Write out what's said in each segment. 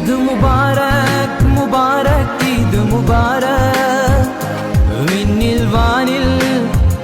ঈদ മുബാരക് മുബാരക് ഈദ് മുബാരക് വിണ്ണിൽ വാനിൽ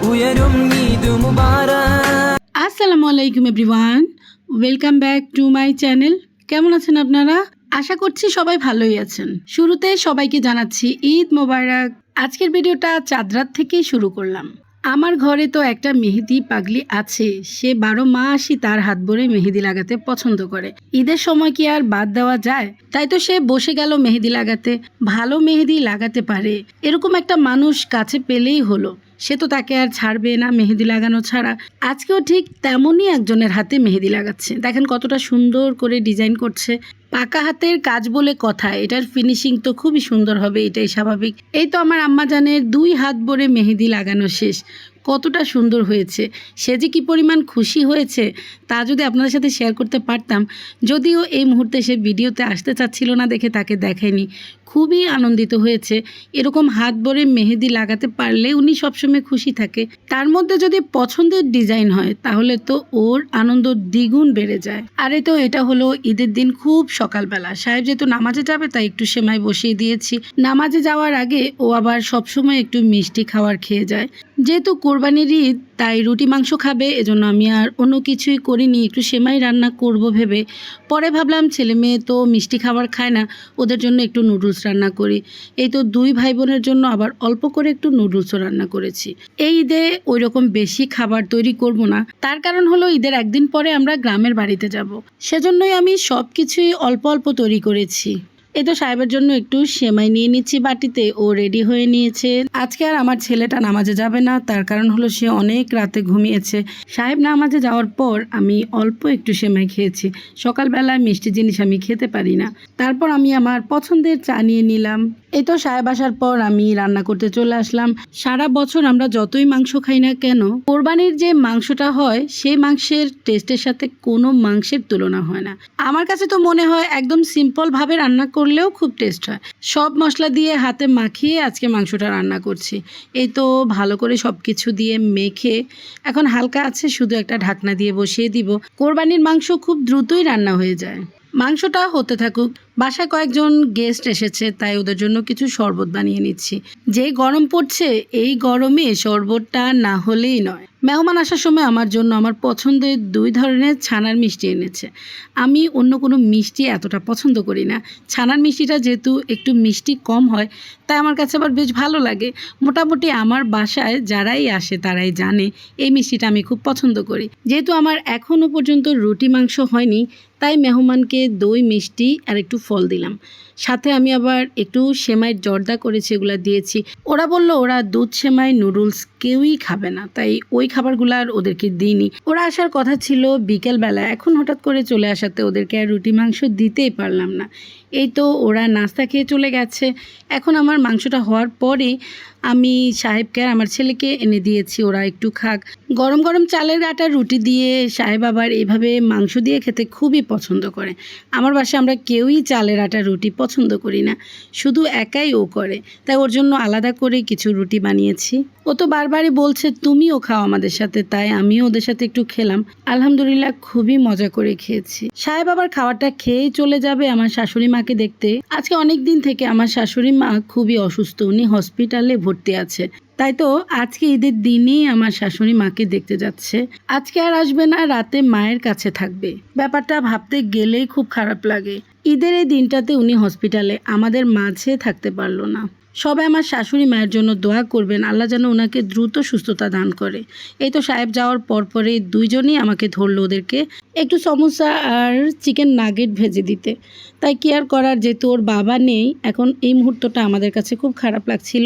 ഉയരും ഈദ് മുബാരക് আসসালামু আলাইকুম everyone welcome back to my channel কেমন আছেন আপনারা আশা করছি সবাই ভালোই আছেন শুরুতে সবাইকে জানাচ্ছি ঈদ মোবারক আজকের ভিডিওটা চাঁদরাত থেকেই শুরু করলাম আমার ঘরে তো একটা মেহেদি পাগলি আছে। সে বারো মাসই তার হাত ভরে মেহেদি লাগাতে পছন্দ করে। ঈদের সময় কি আর বাদ দেওয়া যায়? তাই তো সে বসে গেল মেহেদি লাগাতে। ভালো মেহেদি লাগাতে পারে। এরকম একটা মানুষ কাছে পেলেই হলো। সে তো তাকে আর ছাড়বে না মেহেদি লাগানো ছাড়া। আজকেও ঠিক তেমনই একজনের হাতে মেহেদি লাগাচ্ছে। দেখেন কতটা সুন্দর করে ডিজাইন করছে। পাকা হাতের কাজ বলে কথা, এটার ফিনিশিং তো খুবই সুন্দর হবে, এটাই স্বাভাবিক। এই তো আমার আম্মা জানের দুই হাত ভরে মেহেদি লাগানো শেষ। কতটা সুন্দর হয়েছে। সে যে কী পরিমাণ খুশি হয়েছে, তা যদি আপনাদের সাথে শেয়ার করতে পারতাম, যদিও এই মুহূর্তে সে ভিডিওতে আসতে চাচ্ছিল না দেখে তাকে দেখায়নি খুবই আনন্দিত হয়েছে। এরকম হাত ভরে মেহেদি লাগাতে পারলে উনি সবসময় খুশি থাকে। তার মধ্যে যদি পছন্দের ডিজাইন হয়, তাহলে তো ওর আনন্দ দ্বিগুণ বেড়ে যায়। আরে তো এটা হলো ঈদের দিন খুব সকালবেলা। সাহেব যেহেতু নামাজে যাবে, তাই একটু সেমাই বসিয়ে দিয়েছি। নামাজে যাওয়ার আগে ও আবার সবসময় একটু মিষ্টি খাবার খেয়ে যায়। যেহেতু কোরবানির ঈদ, তাই রুটি, মাংস খাবে, এজন্য আমি আর অন্য কিছুই করিনি। একটু সেমাই রান্না করব ভেবে। পরে ভাবলাম ছেলে মেয়ে তো মিষ্টি খাবার খায় না, ওদের জন্য একটু নুডলস রান্না করি। এই তো দুই ভাই বোনের জন্য আবার অল্প করে একটু নুডলসও রান্না করেছি। এই ঈদে ওই রকম বেশি খাবার তৈরি করব না। তার কারণ হলো ঈদের একদিন পরে আমরা গ্রামের বাড়িতে যাব। সেজন্যই আমি সব কিছুই অল্প অল্প তৈরি করেছি। এই তো সাহেবের জন্য একটু সেমাই নিয়ে নিচ্ছি বাটিতে, ও রেডি হয়ে নিয়েছে। আজকে আর আমার ছেলেটা নামাজে যাবে না, তার কারণ হলো সে অনেক রাতে ঘুমিয়েছে। সাহেব নামাজে যাওয়ার পর আমি অল্প একটু সেমাই খেয়েছি, সকালবেলায় মিষ্টি জিনিস আমি খেতে পারি না। তারপর আমি আমার পছন্দের চা নিয়ে নিলাম। এই তো সাহেব আসার পর আমি রান্না করতে চলে আসলাম। সারা বছর আমরা যতই মাংস খাই না কেন, কোরবানির যে মাংসটা হয়, সেই মাংসের টেস্টের সাথে কোনো মাংসের তুলনা হয় না। আমার কাছে তো মনে হয় একদম সিম্পল ভাবে রান্না করলেও খুব টেস্ট হয়। সব মশলা দিয়ে হাতে মাখিয়ে আজকে মাংসটা রান্না করছি। এই তো ভালো করে সব কিছু দিয়ে মেখে এখন হালকা আছে, শুধু একটা ঢাকনা দিয়ে বসিয়ে দিব। কোরবানির মাংস খুব দ্রুতই রান্না হয়ে যায়। মাংসটা হতে থাকুক। বাসায় কয়েকজন গেস্ট এসেছে, তাই ওদের জন্য কিছু শরবত বানিয়ে নিচ্ছি। যে গরম পড়ছে, এই গরমে শরবতটা না হলেই নয়। মেহমান আসার সময় আমার জন্য আমার পছন্দের দুই ধরনের ছানার মিষ্টি এনেছে। আমি অন্য কোনো মিষ্টি এতটা পছন্দ করি না। ছানার মিষ্টিটা যেহেতু একটু মিষ্টি কম হয়, তাই আমার কাছে আবার বেশ ভালো লাগে। মোটামুটি আমার বাসায় যারাই আসে তারাই জানে এই মিষ্টিটা আমি খুব পছন্দ করি। যেহেতু আমার এখনও পর্যন্ত রুটি মাংস হয়নি, তাই মেহমানকে দই, মিষ্টি আর একটু ফল দিলাম। সাথে আমি আবার একটু সেমাইয়ের জর্দা করেছি, এগুলো দিয়েছি। ওরা বলল, ওরা দুধ, সেমাই, নুডলস কেউই খাবে না। তাই ওই খাবারগুলো আর ওদেরকে দিইনি। ওরা আসার কথা ছিল বিকেলবেলা। এখন হঠাৎ করে চলে আসাতে ওদেরকে আর রুটি মাংস দিতেই পারলাম না। এই তো ওরা নাস্তা খেয়ে চলে গেছে। এখন আমার মাংসটা হওয়ার পরে আমি সাহেবকে আর আমার ছেলেকে এনে দিয়েছি, ওরা একটু খাক। গরম গরম চালের আটা রুটি দিয়ে সাহেব আবার এইভাবে মাংস দিয়ে খেতে খুবই পছন্দ করে। আমার বাসায় আমরা কেউই চালের আটা রুটি পছন্দ করি না, শুধু একাই ও করে। তাই ওর জন্য আলাদা করে কিছু রুটি বানিয়েছি। ও তো বারবারই বলছে, তুমিও খাও আমাদের সাথে। তাই আমিও ওদের সাথে একটু খেলাম। আলহামদুলিল্লাহ খুবই মজা করে খেয়েছি। সাহেব আবার খাবারটা খেয়েই চলে যাবে আমার শাশুড়ি মাকে দেখতে। আজকে অনেক দিন থেকে আমার শাশুড়ি মা খুবই অসুস্থ, উনি হসপিটালে ভর্তি আছে। তাই তো আজকে ঈদের দিনেই আমার শাশুড়ি মাকে দেখতে যাচ্ছে। আজকে আর আসবে না, রাতে মায়ের কাছে থাকবে। ব্যাপারটা ভাবতে গেলেই খুব খারাপ লাগে। ঈদের এই দিনটাতে উনি হসপিটালে, আমাদের মাঝে থাকতে পারল না। সবাই আমার শাশুড়ি মায়ের জন্য দোয়া করবেন, আল্লাহ যেন ওনাকে দ্রুত সুস্থতা দান করে। এই তো সাহেব যাওয়ার পর পরে দুইজনই আমাকে ধরলো ওদেরকে একটু সমোসা আর চিকেন নাগেট ভেজে দিতে। তাই কি আর করার যেহেতু ওর বাবা নেই, এখন এই মুহূর্তটা আমাদের কাছে খুব খারাপ লাগছিল।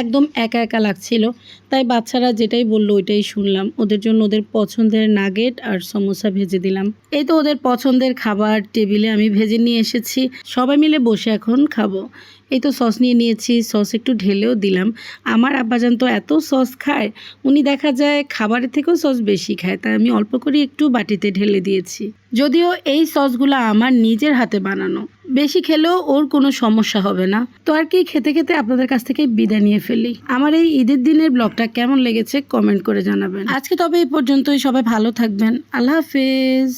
একদম একা একা লাগছিল। তাই বাচ্চারা যেটাই বলল ওইটাই শুনলাম। ওদের জন্য ওদের পছন্দের নাগেট আর সমোসা ভেজে দিলাম। এই তো ওদের পছন্দের খাবার টেবিলে আমি ভেজে নিয়ে এসেছি। সবাই মিলে বসে এখন খাব। এই তো সস নিয়ে নিয়েছি, সস একটু ঢেলেও দিলাম। আমার আব্বাজান তো এত সস খায়, উনি দেখা যায় খাবারের থেকেও সস বেশি খায়, তাই আমি অল্প করে একটু বাটিতে ঢেলে দিয়েছি। যদিও এই সসগুলো আমার নিজের হাতে বানানো। বেশি খেলেও ওর কোনো সমস্যা হবে না। তো আর কি খেতে খেতে আপনাদের কাছ থেকে বিদায় নিয়ে ফেলি। আমার এই ঈদের দিনের ব্লগটা কেমন লেগেছে কমেন্ট করে জানাবেন। আজকে তবে এই পর্যন্তই। সবাই ভালো থাকবেন। আল্লাহ হাফেজ।